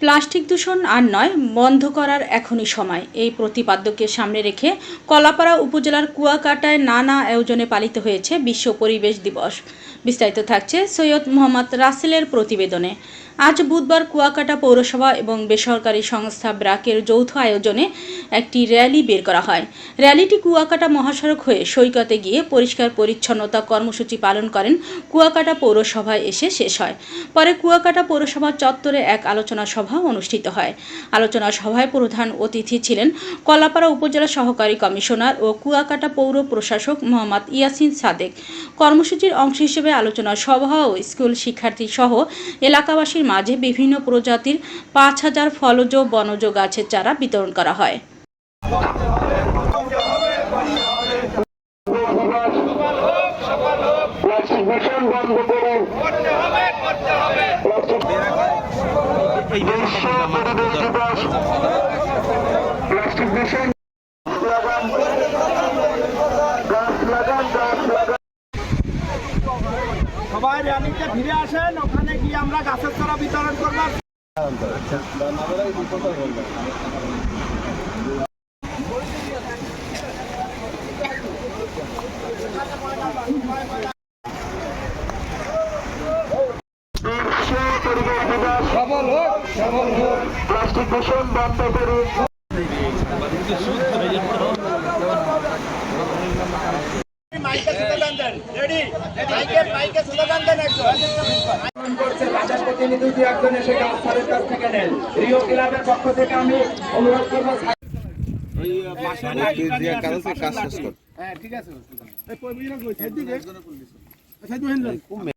Plastic দূষণ আর নয়, বন্ধ করার এখনই সময়। এই প্রতিপাদ্যকে সামনে রেখে কলাপাড়া উপজেলার কুয়াকাটায় নানা আয়োজনে পালিত হয়েছে বিশ্ব পরিবেশ দিবস। বিস্তারিত থাকছে সৈয়দ মোহাম্মদ রাসেলের প্রতিবেদনে। আজ বুধবার কুয়াকাটা পৌরসভা এবং বেসরকারি সংস্থা ব্রাকের যৌথ আয়োজনে একটি র্যালি বের করা হয়। র্যালিটি কুয়াকাটা মহাসড়ক হয়ে সৈকতে গিয়ে পরিষ্কার পরিচ্ছন্নতা কর্মসূচি পালন করেন কুয়াকাটা পৌরসভায় এসে শেষ হয়। পরে কুয়াকাটা পৌরসভা চত্বরে এক আলোচনা সভা অনুষ্ঠিত হয়। আলোচনা সভায় প্রধান অতিথি ছিলেন কলাপাড়া উপজেলা সহকারী কমিশনার ও কুয়াকাটা পৌর প্রশাসক মোহাম্মদ ইয়াসিন সাদেক। কর্মসূচির অংশ হিসেবে আলোচনা সভা ও স্কুল শিক্ষার্থী সহ এলাকাবাসীর মাঝে বিভিন্ন প্রজাতির পাঁচ হাজার ফলজ বনজ গাছের চারা বিতরণ করা হয় বিশ্ব পরিবেশ দিবস প্লাস্টিক দূষণ লাগান গাছ লাগান গাছ লাগান সবাই র্যালিতে ফিরে আসেন, ওখানে গিয়ে আমরা গাছের চারা বিতরণ করব। বিশ্ব পরিবেশ দিবস সফল হোক সফল হোক। প্লাস্টিক দূষণ বন্ধ করুন। মাইকে স্লোগান দেন। রেডি মাইকে মাইকে স্লোগান দেন একজন। করছে তাদের প্রতিনিধি দু একজন এসে গাছ কাছ থেকে নেন। রিও ক্লাবের পক্ষ থেকে আমি অনুরোধ করব হ্যাঁ ঠিক আছে।